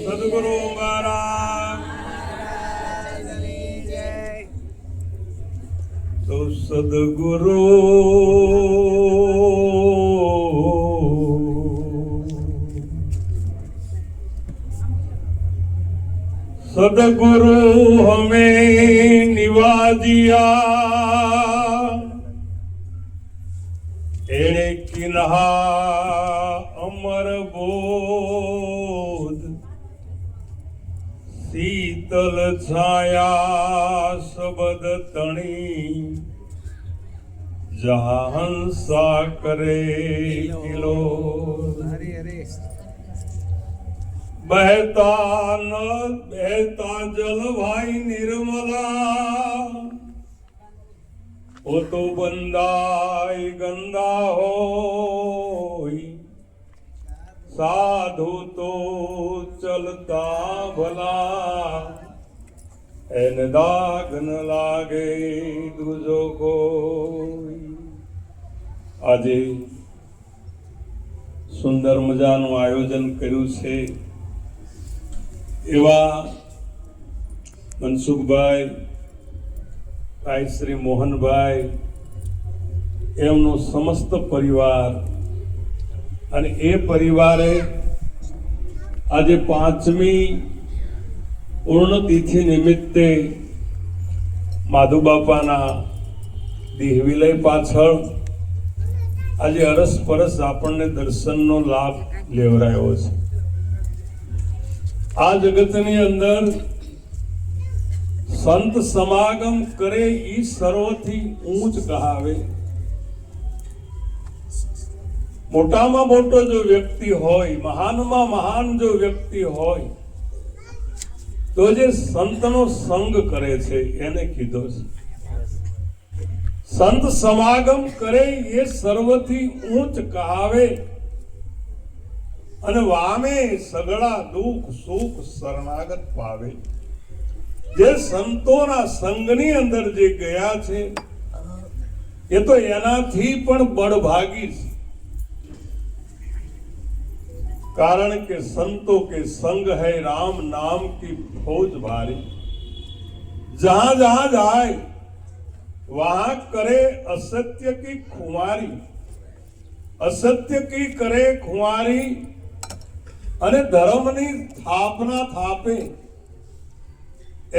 સદગુરુ તો સદગુરુ સદગુરુ હમે નિવાજિયા શીતલ છાયા શબદ તણી જહાંસા કરે કિલો. બહેતા ન, બહેતા જલભાઈ નિર્મલા. ઓ તો બંદાય ગંદા હોય. સાધુ તો ચલતા ભલા. એને દાગ ન લાગે દૂજો કોઈ આજે સુંદર મજાનું આયોજન કર્યું છે એવા મનસુખભાઈ ભાઈ શ્રી મોહનભાઈ એમનો સમસ્ત પરિવાર અને એ પરિવારે આજે પાંચમી પૂર્ણતિથિ નિમિત્તે માધુબાપાના દેહવિલય પાછળ આજે અરસપરસ આપણને દર્શનનો લાભ લેવરાયો છે. આ જગતની અંદર સંત સમાગમ કરે એ સર્વથી ઊંચ કહાવે. મોટામાં મોટો જો વ્યક્તિ હોય, મહાનમાં મહાન જો વ્યક્તિ હોય તો જે સંતનો સંગ કરે છે, એને કીધો છે. સંત સમાગમ કરે એ સર્વથી ઊંચ કહાવે અને વામે સગળા દુઃખ, સુખ, શરણાગત પાવે. જે સંતોના સંઘની અંદર જે ગયા છે, એ તો એનાથી પણ બળભાગી છે. કારણ કે સંતો के संग है राम नाम की फौज भारी जहां जहां जाए वहां करे असत्य की खुमारी અસત્ય કી કરે ખુવારી અને ધર્મની સ્થાપના થાપે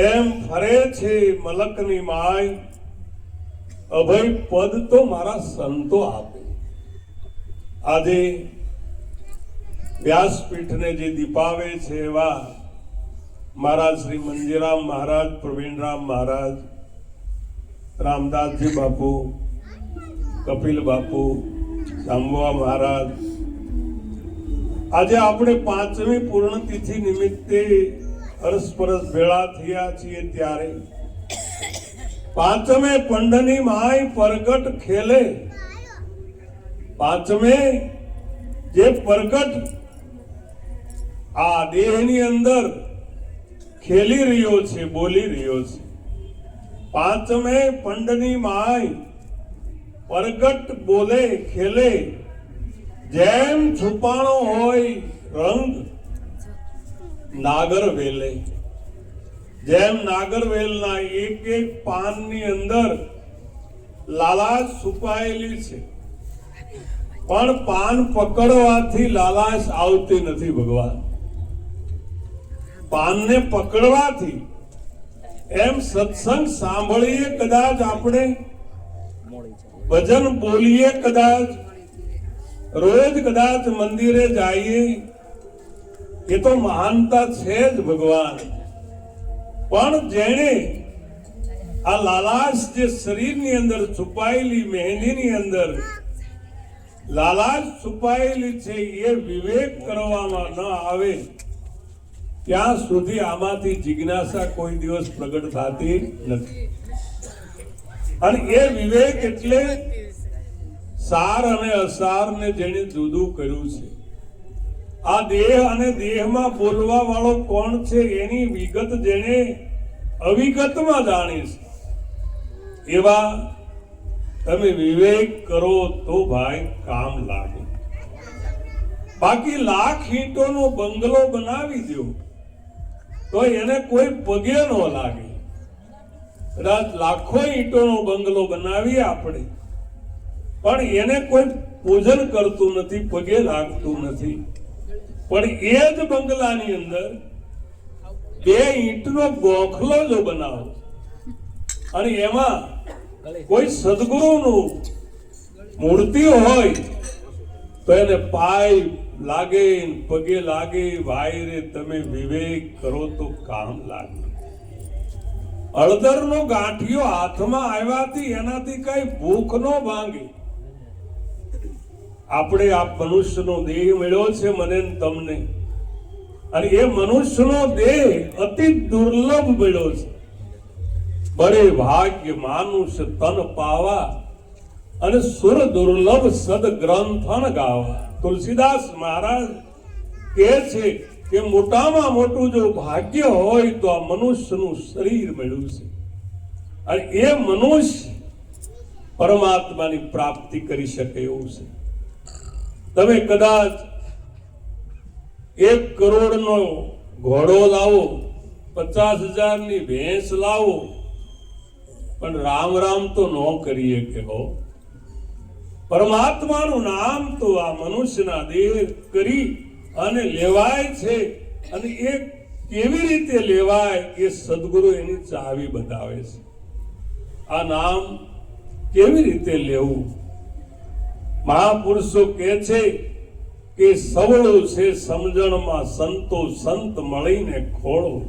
એમ ફરે છે મલકની માય અભય પદ તો મારા સંતો આપે આજે વ્યાસપીઠને જે દીપાવે છે એવા મારા શ્રી મંજીરામ મહારાજ, પ્રવીણરામ મહારાજ, રામદાસજી બાપુ, કપિલ બાપુ સાંભવા મહારાજ. આજે આપણે પાંચમી પૂર્ણતિથિ નિમિત્તે અરસપરસ ભેળા થયા છીએ ત્યારે. પાંચમે પંડની માય પ્રગટ ખેલે. પાંચમે જે પરગટ આ દેહની અંદર ખેલી રહ્યો છે, બોલી રહ્યો છે. પાંચમે પંડની માય પરગટ બોલે, ખેલે. જેમ છુપાણો હોય રંગ નાગર વેલે. જેમ નાગરવેલના એક એક પાનની અંદર લાલાશ છુપાયેલી છે. પણ પાન પકડવાથી લાલાશ આવતી નથી ભગવાન. પાનને પકડવાથી એમ સત્સંગ સાંભળીએ કદાચ આપણે, ભજન બોલીએ કદાચ, રોજ કદાચ મંદિરે જઈએ, એ તો મહાનતા છે જ ભગવાન. પણ જેણે આ લાલાશ જે શરીરની અંદર છુપાયેલી, મહેંદીની અંદર લાલાશ છુપાયેલી છે, એ વિવેક કરવામાં ન આવે. ત્યાં સુધી આમાંથી જિજ્ઞાસા કોઈ દિવસ પ્રગટ થતી નથી. અને એ વિવેક એટલે સાર અને અસારને જેણે જુદું કર્યું છે. આ દેહ અને દેહમાં બોલવા વાળો કોણ છે એની વિગત જેણે અવિગતમાં જાણી છે. એવા તમે વિવેક કરો તો ભાઈ કામ લાગે. બાકી લાખ ઈંટોનો બંગલો બનાવી દો તો એને કોઈ પગે ન લાગે. રાત લાખો ઈંટોનો બંગલો બનાવીએ આપણે. પણ એને કોઈ પૂજન કરતું નથી, પગે લાગતું નથી. પણ એ જ બંગલાની અંદર બે ઈંટનો ગોખલો જો બનાવો. અને એમાં કોઈ સદગુરુનું મૂર્તિ હોય, તો એને પાય લાગે, પગે લાગે ભાઈ રે તમે વિવેક કરો તો કામ લાગે. હળદરનો ગાંઠિયો હાથમાં આવ્યાથી એનાથી કઈ ભૂખ નો ભાંગે. આપણે આ મનુષ્યનો દેહ મળ્યો છે મને ને તમને. અને એ મનુષ્યનો દેહ અતિ દુર્લભ મળ્યો છે. બડે ભાગ્ય માનુષ તન પાવા અને સુર દુર્લભ સદ ગ્રંથન ગાવા. તુલસીદાસ મહારાજ કહે છે કે મોટામાં મોટું જો ભાગ્ય હોય તો આ મનુષ્યનું શરીર મળ્યું છે. અને એ મનુષ્ય પરમાત્માની પ્રાપ્તિ કરી શકે એવું છે. તમે કદાચ એક કરોડનો ઘોડો લાવો, પચાસ હજારની ભેંસ લાવો, પણ રામ રામ તો ન કરીએ કે હો. પરમાત્માનું નામ તો આ મનુષ્યના દેહ કરી અને લેવાય છે. અને એ કેવી રીતે લેવાય એ સદગુરુ એની ચાવી બતાવે છે. આ નામ કેવી રીતે લેવું? મહાપુરુષો કહે છે કે સવળું છે સમજણમાં સંતો સંત મળીને ખોળો.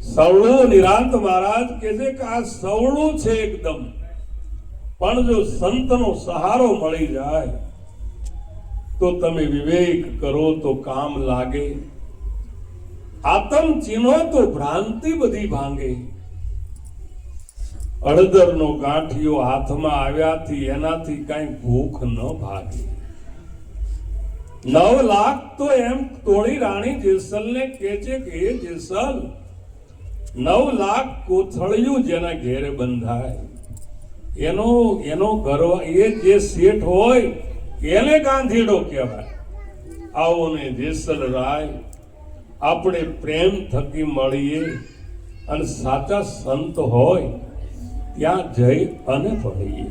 સવળો નિરાંત મહારાજ કહે છે કે આ સવળું છે એકદમ. પણ જો સંતનો સહારો મળી જાય, તો તમે વિવેક કરો તો કામ લાગે. આતમ ચિહ્નો તો ભ્રાંતિ બધી ભાંગે. અડદરનો ગાંઠિયો હાથમાં આવ્યાથી એનાથી કઈ ભૂખ ન ભાગે. નવ લાખ તો એમ તોડી રાણી જેસલને કે છે કે જેસલ, નવ લાખ કોથળિયું જેના ઘેરે બંધાય. એનો એનો ગર્વ, એ જે શેઠ હોય, એને ગાંધીડો કહેવાય. આવો ને જેસલ રાય, આપણે પ્રેમ થકી મળીએ અને સાચા સંત હોય, ત્યાં જઈ અને ભણીએ.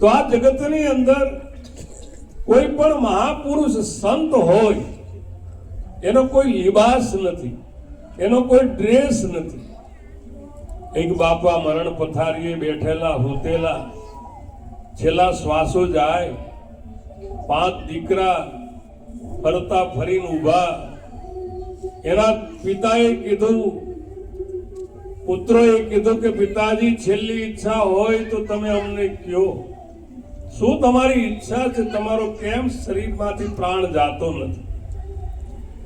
તો આ જગતની અંદર કોઈ પણ મહાપુરુષ સંત હોય, એનો કોઈ લિબાસ નથી, એનો કોઈ ડ્રેસ નથી એક બાપા મરણ પથારીએ બેઠેલા, હોતેલા. છેલ્લા શ્વાસો જાય, પાંચ દીકરા ફરતા ફરીને ઊભા. એના પિતાએ કીધું, પુત્રએ કીધું કે, પિતાજી, છેલ્લી ઈચ્છા હોય તો તમે અમને કયો. શું તમારી ઈચ્છા છે? તમારો કેમ શરીરમાંથી પ્રાણ જાતો નથી?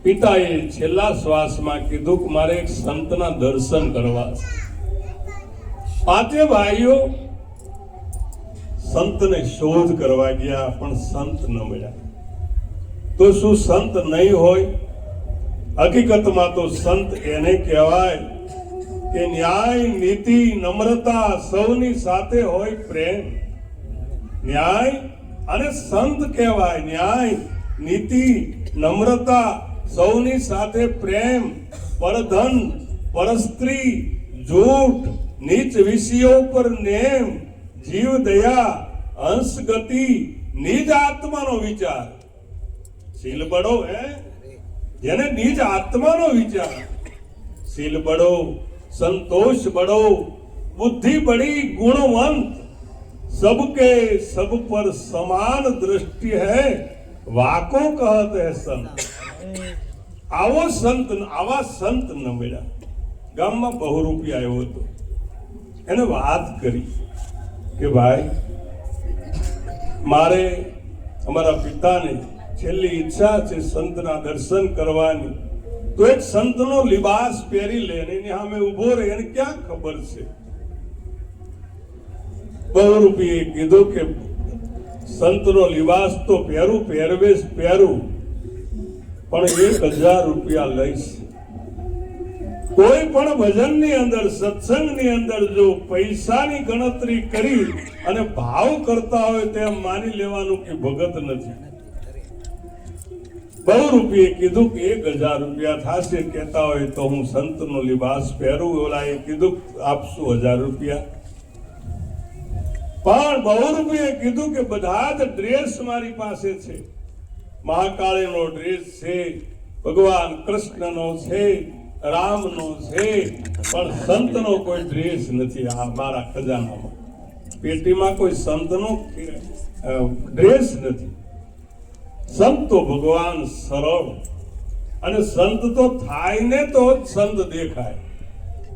પિતાએ છેલ્લા શ્વાસમાં કીધું કે, મારે એક સંતના દર્શન કરવા છે. પાંચે ભાઈઓ, સંતને શોધ કરવા ગયા, પણ સંત ન મળ્યા. તો શું સંત નહીં હોય? હકીકતમાં તો સંત એને કહેવાય કે ન્યાય, નીતિ, નમ્રતા સૌની સાથે હોય પ્રેમ. ન્યાય અને સંત કહેવાય ન્યાય, નીતિ, નમ્રતા સૌની સાથે પ્રેમ, પરધન, પરસ્ત્રી, જૂઠ નીચ વિષયો પર નેમ જીવ દયા હંસ ગતિ નિજ આત્માનો વિચાર શીલ બડો હે જેને નિજ આત્માનો વિચાર શીલ બડો संतोष बढ़ो बुद्धि बड़ी गुणवंत सबके सब पर समान दृष्टि है वाको कहत है संत આવો સંત આવા સંત ન મળ્યા ગામમાં બહુરૂપી આવ્યો હતો એને વાત કરી કે ભાઈ, મારે અમારા પિતાને છેલ્લી ઈચ્છા છે સંતના દર્શન કરવાની. તો એક સંતનો લિબાસ પહેરી લે એની સામે ઊભો રહે, એને ક્યાં ખબર છે? બહુરૂપીએ કીધું કે સંતનો લિબાસ તો પહેરું, પહેરવેશ પહેરું, પણ એક હજાર રૂપિયા લઈશ. કોઈ પણ ભજનની અંદર, સત્સંગની અંદર જો પૈસાની ગણતરી કરી અને ભાવ કરતા હોય તેમ માની લેવાનું કે ભગત નથી. બહુ રૂપિયે કીધું કે એક હજાર રૂપિયા થશે, કહેતા હોય તો હું સંતનો લિબાસ પહેરું, ઓલા એ કીધું, આપશું હજાર રૂપિયા. પણ બહુ રૂપિયે કીધું કે બધા જ ડ્રેસ મારી પાસે છે. મહાકાળીનો ડ્રેસ છે, ભગવાન કૃષ્ણનો છે રામનો છે, પણ સંતનો કોઈ ડ્રેસ નથી આ મારા ખજાનામાં. પેટીમાં કોઈ સંતનો ડ્રેસ નથી. સંત તો ભગવાન સરળ. અને સંત તો થાય ને તો સંત દેખાય.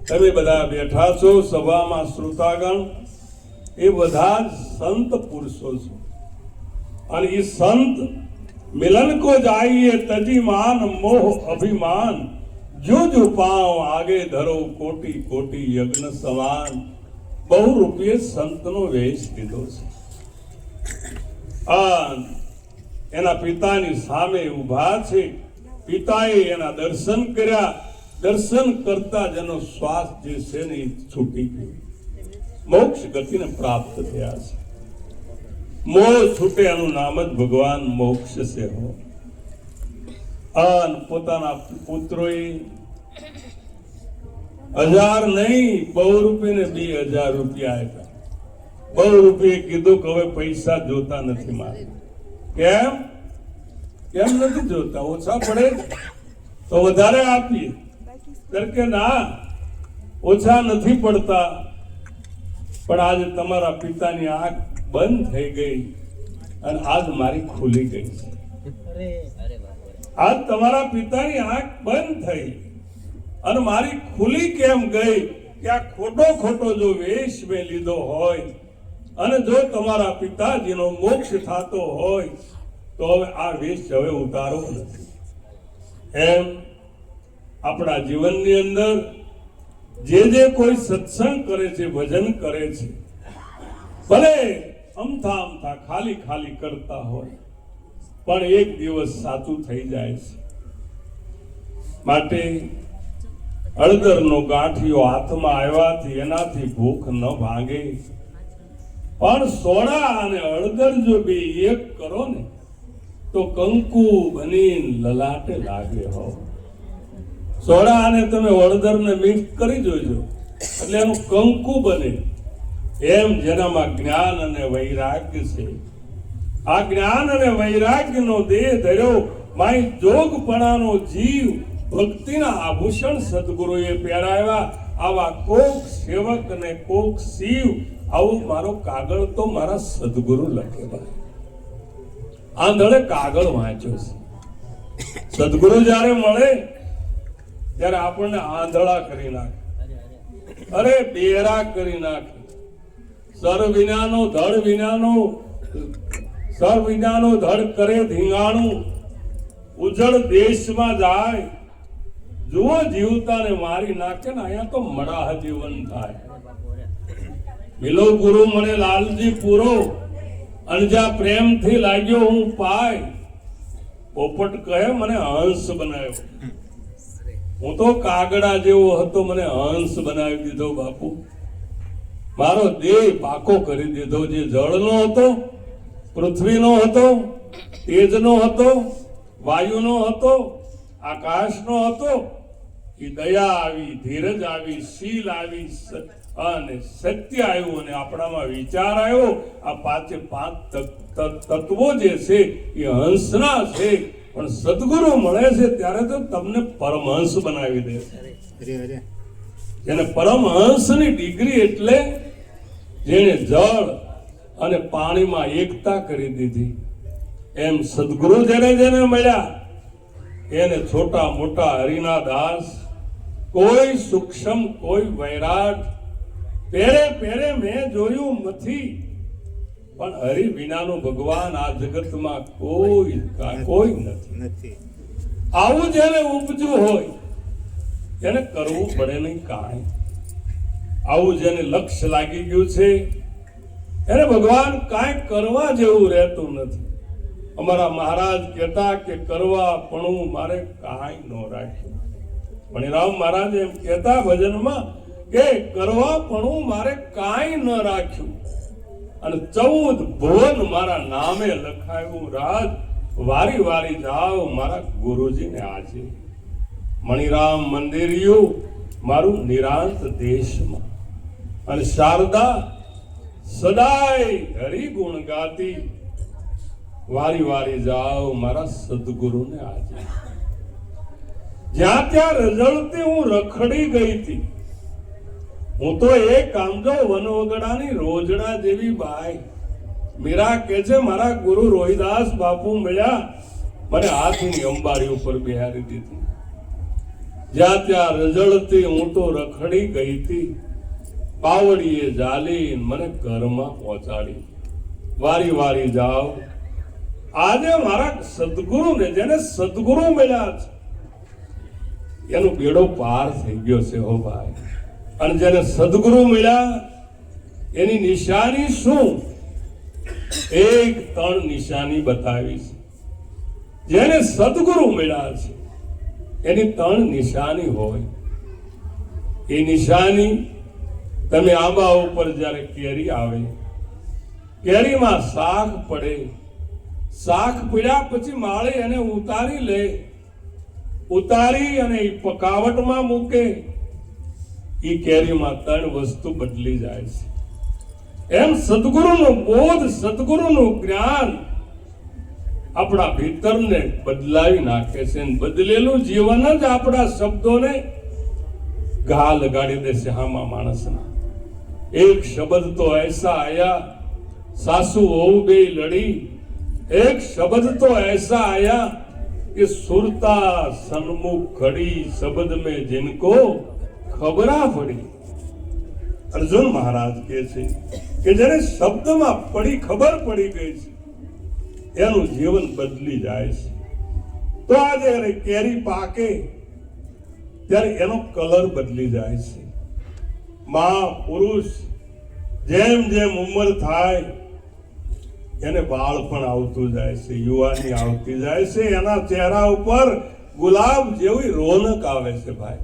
તમે બધા બેઠા છો સભામાં શ્રોતાગણ, એ બધા સંત પુરુષો છો. અને એ સંત મિલન કો જાઈએ તજી માન મોહ અભિમાન. જો જો પાવ આગે ધરો કોટી કોટી યજ્ઞ સમાન. બહુ રૂપિયે સંતનો વેશ લીધો છે. આ એના પિતાની સામે ઊભા છે. પિતાએ એના દર્શન કર્યા. દર્શન કરતા જ એનો શ્વાસ જે છે ને છૂટી ગયો. મોક્ષ ગતિને પ્રાપ્ત થયા છે. મોહ છૂટે એનું નામ જ ભગવાન મોક્ષ છે હો. અન પોતાના પુત્રોએ હજાર નહીં બહુ રૂપિયા ને બે હજાર રૂપિયા આપ્યા. બહુ રૂપિયે કીધું કે હવે પૈસા જોતા નથી મારે. કેમ? કેમ નથી જોતા? ઓછા પડે તો વધારે આપીએ. કે ના ઓછા નથી પડતા. પણ આજે તમારા પિતાની આંખ બંધ થઈ ગઈ અને આજ મારી ખુલી ગઈ છે. આજ તમારા પિતાની આંખ બંધ થઈ. અને મારી ખુલી કેમ ગઈ કે આ ખોટો ખોટો જો વેશ મેં લીધો હોય અને જો તમારા પિતાજીનો મોક્ષ થતો હોય, તો હવે આ વેશ હવે ઉતારવો નથી. એમ આપણા જીવનની અંદર જે જે કોઈ સત્સંગ કરે છે, ભજન કરે છે, ભલે અમથા અમથા ખાલી ખાલી કરતા હોય, પણ એક દિવસ સાચું થઈ જાય છે. માટે હળદરનો ગાંઠિયો હાથમાં આવ્યાથી એનાથી ભૂખ ન ભાંગે. પણ સોડા અને હળદર જો બે એક કરો ને, તો કંકુ બની લલાટે લાગે હો. સોડા અને તમે હળદરને મિક્સ કરી જોજો. એટલે એનું કંકુ બને. એમ જેનામાં જ્ઞાન અને વૈરાગ્ય છે. આ જ્ઞાન અને વૈરાગ્યનો દેહ ધર્યો માય જોગપણાનો જીવ ભક્તિના આભૂષણ સદગુરુએ પહેરાવ્યા. આવા કોક સેવક અને કોક શિવ, આવું મારો કાગળ તો મારા સદગુરુ લખેલા આંધળે કાગળ વાંચ્યો છે. સદગુરુ જ્યારે મળે, ત્યારે આપણને આંધળા કરી નાખે. અરે બેરા કરી નાખે. સર વિનાનો ધડ વિનાનો, સર વિનાનો ધડ કરે ધીંગાણું. ઉજળ દેશમાં જાય જુઓ જીવતાને મારી નાખે ને અહીંયા તો મડાહ જીવન થાય. મિલો ગુરુ, મને લાલજી પૂરો. અણજા પ્રેમથી લાગ્યો હું પાય. પોપટ કહે, મને હંસ બનાવ્યો. હું તો કાગડા જેવો હતો, મને હંસ બનાવી દીધો બાપુ. મારો દેહ પાકો કરી દીધો, જે જળનો હતો, પૃથ્વીનો હતો, તેજનો હતો, વાયુનો હતો, આકાશનો હતો એ દયા આવી ધીરજ આવી શીલ આવી અને સત્ય આવ્યું અને આપણામાં વિચાર આવ્યો આ પાંચે પાંચ તત- તત- તત્વો જે છે એ હંસના છે. પણ સદગુરુ મળે છે ત્યારે તો તમને પરમહંસ બનાવી દે. છે જેને પરમહંસની ડિગ્રી એટલે જેણે જળ અને પાણીમાં એકતા કરી દીધી. એમ સદગુરુ જેને જેને મળ્યા એને છોટા મોટા હરિના દાસ કોઈ સૂક્ષ્મ કોઈ વૈરાટ પેરે પેરે મેં જોયું નથી પણ હરિ વિનાનું ભગવાન આ જગતમાં કોઈ કોઈ નથી. આવું જેને ઉપજ્યું હોય એને કરવું પડે નહીં કાંઈ. આવું જેને લક્ષ્ય લાગી ગયું છે એને ભગવાન કાંઈ કરવા જેવું રહેતું નથી. અમારા મહારાજ કહેતા કે કરવા પણ મારે કાંઈ ન રાખ્યું. મણિરામ મહારાજ એમ કહેતા ભજનમાં કે કરવા પણ મારે કાંઈ ન રાખ્યું. અને ચૌદ ભુવન મારા નામે લખાયું, રાજ, વારી વારી જાઓ મારા ગુરુજીને આજે. મણિરામ મંદિરિયું, મારું નિરાંત દેશમાં. અને શારદા સદાય હરિગુણ ગાતી, વારી વારી જાઓ મારા સદગુરુને આજે. જ્યાં ત્યાં રઝળતી હું રખડી ગઈ હતી. હું તો એ કામજો વનવગડાની રોજડા જેવી બાઈ. મીરા કે છે, મારા ગુરુ રોહિદાસ બાપુ મળ્યા. મને હાથની અંબાડી ઉપર બિહારી દીધી. જ્યાં ત્યાં રઝળતી હું તો રખડી ગઈ હતી. પાવડીએ જાલી મને ઘરમાં પહોંચાડી. વારી વારી જાઓ. આજે મારા સદગુરુને, જેને સદગુરુ મળ્યા છે એનો બેડો પાર થઈ ગયો છે હો ભાઈ. અને જેને સદગુરુ મળ્યા, એની નિશાની શું? એક ત્રણ નિશાની બતાવી છે. જેને સદગુરુ મળ્યા છે, એની ત્રણ નિશાની હોય. એ નિશાની તમે આંબા ઉપર જ્યારે કેરી આવે, કેરીમાં શાક પડે, શાક પીડ્યા પછી માળે એને ઉતારી લે ઉતારી અને એ પકાવટમાં મૂકે, એ કેરીમાં ત્રણ વસ્તુ બદલી જાય છે. એમ સદગુરુનો બોધ, સદગુરુનું જ્ઞાન આપણા ભીતરને બદલાવી નાખે છે બદલેલું જીવન જ આપણા શબ્દોને ઘા લગાડી દેશે હામાં માણસના. એક શબ્દ તો એસા આયા, સાસુ હોવું બે લડી. એક શબ્દ તો એસા આયા कि सुरता सन्मुख खड़ी शब्द में जिनको ખબરા પડી અર્જુન મહારાજ કહે છે કે જેને શબ્દમાં પડી ખબર પડી ગઈ છે એનું જીવન બદલી જાય છે તો આજે એને કેરી પાકે ત્યારે એનો કલર બદલી જાય છે માં પુરુષ જેમ જેમ ઉંમર થાય એને બાળ પણ આવતું જાય છે, યુવાની આવતી જાય છે, એના ચહેરા ઉપર ગુલાબ જેવી રોનક આવે છે ભાઈ.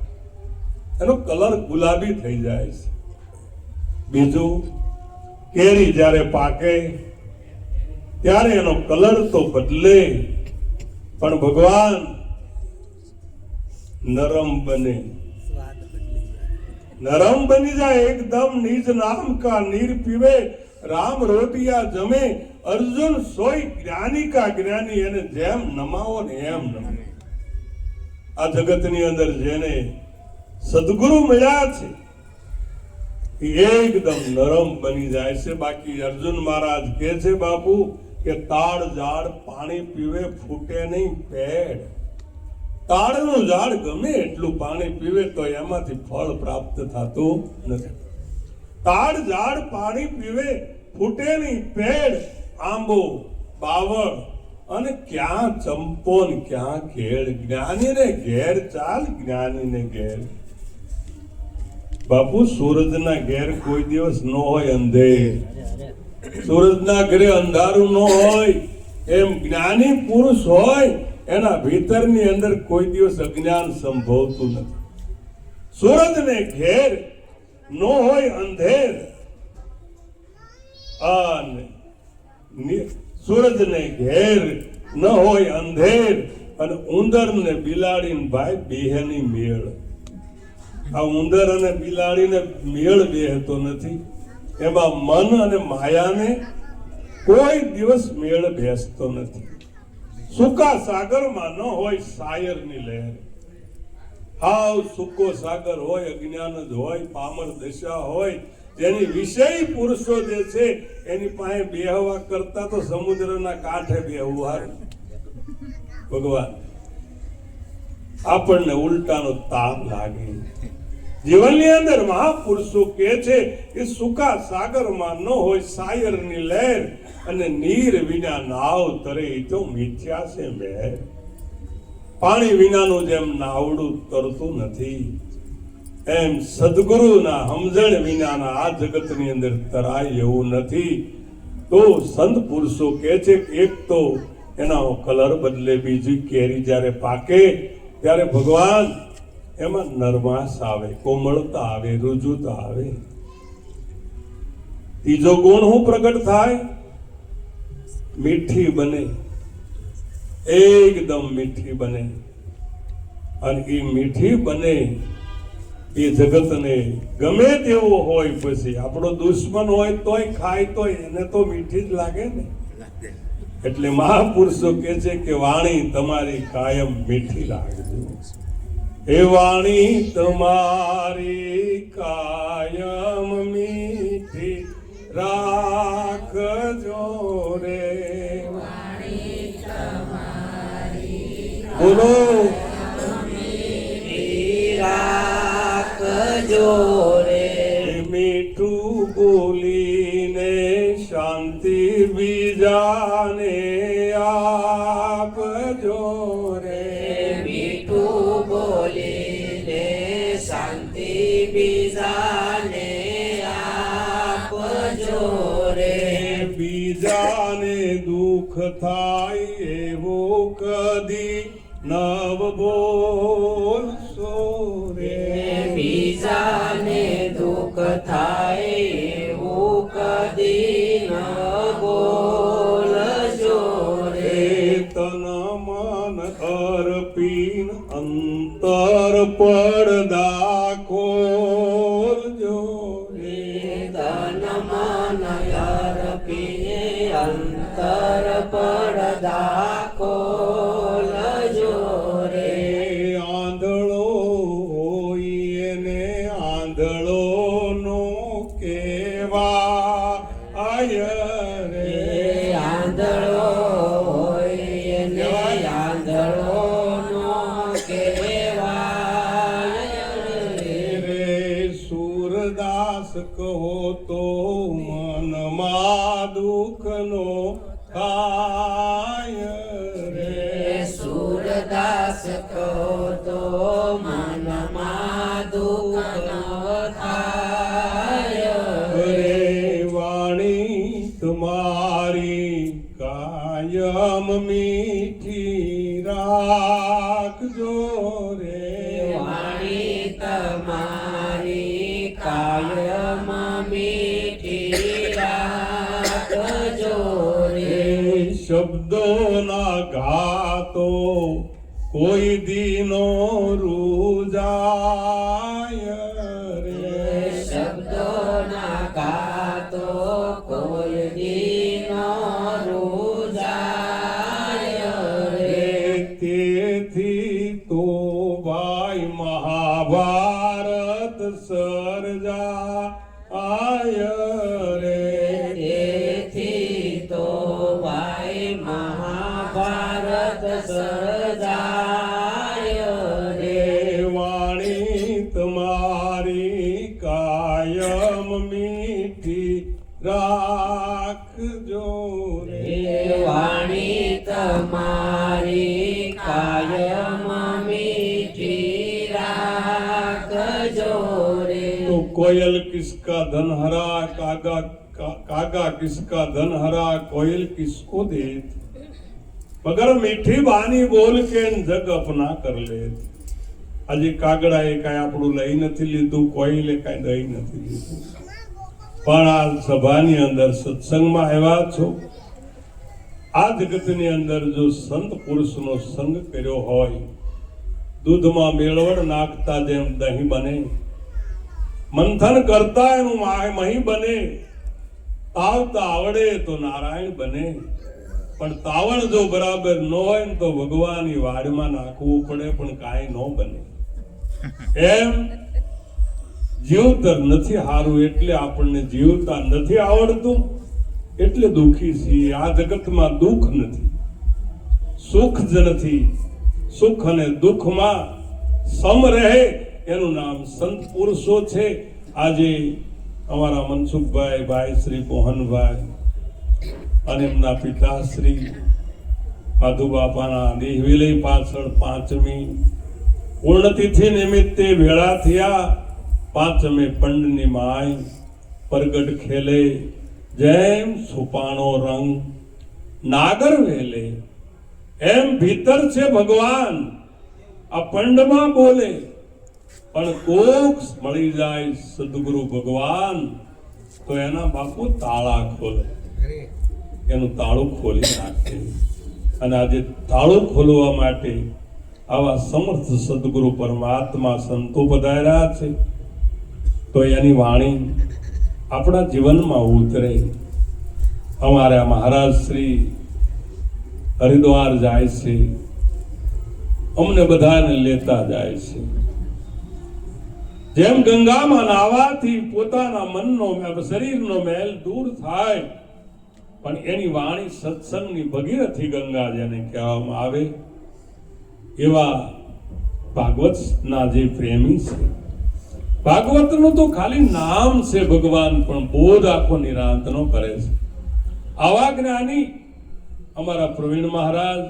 એનો કલર ગુલાબી થઈ જાય છે. બીજું, કેરી જ્યારે પાકે, ત્યારે એનો કલર તો બદલે, પણ ભગવાન નરમ બને. નરમ બની જાય, એકદમ નિજ નામ કા નીર પીવે, રામ રોટિયા જમે અર્જુન સોય જ્ઞાની કા જ્ઞાની એને જેમ નમાવો ને એમ નમે આ જગતની અંદર જેને સદગુરુ મળ્યા છે એકદમ નરમ બની જાય છે. બાકી અર્જુન મહારાજ કે છે, બાપુ, કે તાળ ઝાડ પાણી પીવે ફૂટે નહીં પેડ તાળનું ઝાડ ગમે એટલું પાણી પીવે તો એમાંથી ફળ પ્રાપ્ત થતું નથી. તાળ ઝાડ પાણી પીવે, ફૂટે નહીં પેડ આંબો, બાવળ અને ક્યાં ચંપો ને ક્યાં કેળ જ્ઞાનીને ઘેર ચાલ, જ્ઞાનીને ઘેર. બાપુ, સૂરજના ઘેર કોઈ દિવસ ન હોય અંધેર સૂરજના ઘરે અંધારું ન હોય. એમ જ્ઞાની પુરુષ હોય, એના ભીતરની અંદર કોઈ દિવસ અજ્ઞાન સંભવતું નથી. સૂરજને ઘેર ન હોય અંધેર. અને નિ- સૂરજને ઘેર ન હોય અંધેર, અને ઉંદરને બિલાડીને ભાઈ બેહેની મેળ. આ ઉંદર અને બિલાડીને મેળ બેહતો નથી. એમાં મન અને માયાને કોઈ દિવસ મેળ બેસતો નથી. સૂકા સાગરમાં ન હોય શાયરની લહેર. હાવ સૂકો સાગર હોય, અજ્ઞાન જ હોય, પામર દશા હોય જેની વિષય પુરુષો જે છે, એની પાસે બેહવા કરતા તો સમુદ્રના કાંઠે બેહવું હારું. ભગવાન, આપણને ઉલટાનો તાપ લાગે. જીવનની અંદર મહાપુરુષો કે છે કે સૂકા સાગરમાં ન હોય સાયરની લહેર અને નીર વિના નાવ તરે તો મિથ્યા છે મેર. પાણી વિનાનું જેમ નાવડું તરતું નથી. એમ સદગુરુના સમજણ વિનાના આ જગતની અંદર તરાય એવું નથી. તો સંત પુરુષો કહે છે કે એક તો એના કલર બદલે, બીજી કેરી જ્યારે પાકે ત્યારે ભગવાન એમાં નરમાસ આવે, કોમળતા આવે, રુજુતા આવે. ત્રીજો ગુણ હું પ્રગટ થાય? મીઠી બને. એકદમ મીઠી બને. અને એ મીઠી બને એ જગતને ગમે તેવો હોય પછી. આપણો દુશ્મન હોય તોય ખાય તોય એને તો મીઠી જ લાગે ને. એટલે મહાપુરુષો કે છે કે વાણી તમારી કાયમ મીઠી લાગજો. એ વાણી તમારી કાયમ મીઠી રાખજો રે. બોલો. રે મીઠું બોલીને શાંતિ બીજાને આપજો રે મીઠું બોલીને શાંતિ બીજાને આપજો રે બીજાને દુઃખ થાય એવો કદી નવ બોલશો રે બીજાને દુઃખ થાય એવું કદી ન બોલજો રે. રે તન મન અર્પીન અંતર પડદા ખોલજો રે. તન મન અર્પીને અંતર પડદા કાયમ મીઠી રાખજો રે. વાણી તમારી કાયમ મીઠી રાખજો રે. શબ્દોના ઘાતો કોઈ દીનો ધનહરા કાગા કાગા કિસકા ધનહરા કોયલ કિસકો દેત મગર મીઠી બાની બોલ કે જગ અપના કર લેત આજે કાગડા એ કાંઈ આપણું લઈ નથી લીધું કોયલે કાંઈ દઈ નથી લીધું પણ આ સભાની અંદર સત્સંગમાં આવ્યા છો આ જગતની અંદર જો સંત પુરુષનો સંગ કર્યો હોય દૂધમાં મેળવડ નાખતા જેમ દહીં બને મંથન કરતા એનું માહ- બને. તાવતા આવડે તો નારાયણ બને. પણ તાવણ જો બરાબર ન હોય તો ભગવાનની વાડમાં નાખવું પડે, પણ કાંઈ ન બને. એમ જીવતર નથી હારું એટલે આપણને જીવતા નથી આવડતું. એટલે દુઃખી છીએ. આ જગતમાં દુઃખ નથી. સુખ જ નથી. સુખ અને દુઃખમાં સમ રહે. એનું નામ સંત પુરુષો છે. આજે અમારા મનસુખભાઈ, ભાઈ શ્રી મોહનભાઈ અને એમના પિતાશ્રી માધુ બાપાના દેહવિલય પાછળ પાંચમી પૂર્ણતિથિ નિમિત્તે ભેળા થયા. પાંચમે પંડની માય પરગટ ખેલે. જેમ સુપાણો રંગ નાગર વેલે, એમ ભીતર છે ભગવાન. આ પંડમાં બોલે પણ કોક મળી જાય સદગુરુ ભગવાન તો એના બાપુ તાળા ખોલે. એનું તાળું ખોલી નાખે. અને આજે તાળું ખોલવા માટે આવા સમર્થ સદગુરુ પરમાત્મા સંતો પધાર્યા છે. તો એની વાણી આપણા જીવનમાં ઉતરે. અમારા મહારાજ શ્રી હરિદ્વાર જાય છે. અમને બધાને લેતા જાય છે. જેમ ગંગામાં નાવાથી પોતાના મનનો શરીરનો મેલ દૂર થાય. પણ એની વાણી સત્સંગની ભગીરથી ગંગા જેને કહેવામાં આવે, એવા ભાગવતના જે પ્રેમી છે. ભાગવતનું તો ખાલી નામ છે ભગવાન, પણ બોધ આખો નિરાંતનો કરે છે. આવા જ્ઞાની અમારા પ્રવીણ મહારાજ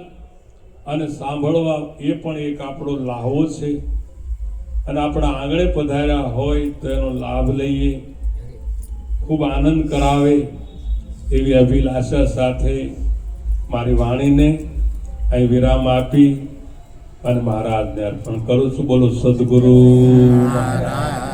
અને સાંભળવા એ પણ એક આપણો લાહો છે. અને આપણા આંગણે પધાર્યા હોય તો એનો લાભ લઈએ. ખૂબ આનંદ કરાવે એવી અભિલાષા સાથે મારી વાણીને અહીં વિરામ આપી અને મહારાજને અર્પણ કરું છું. બોલો, સદગુરુ મહારાજ.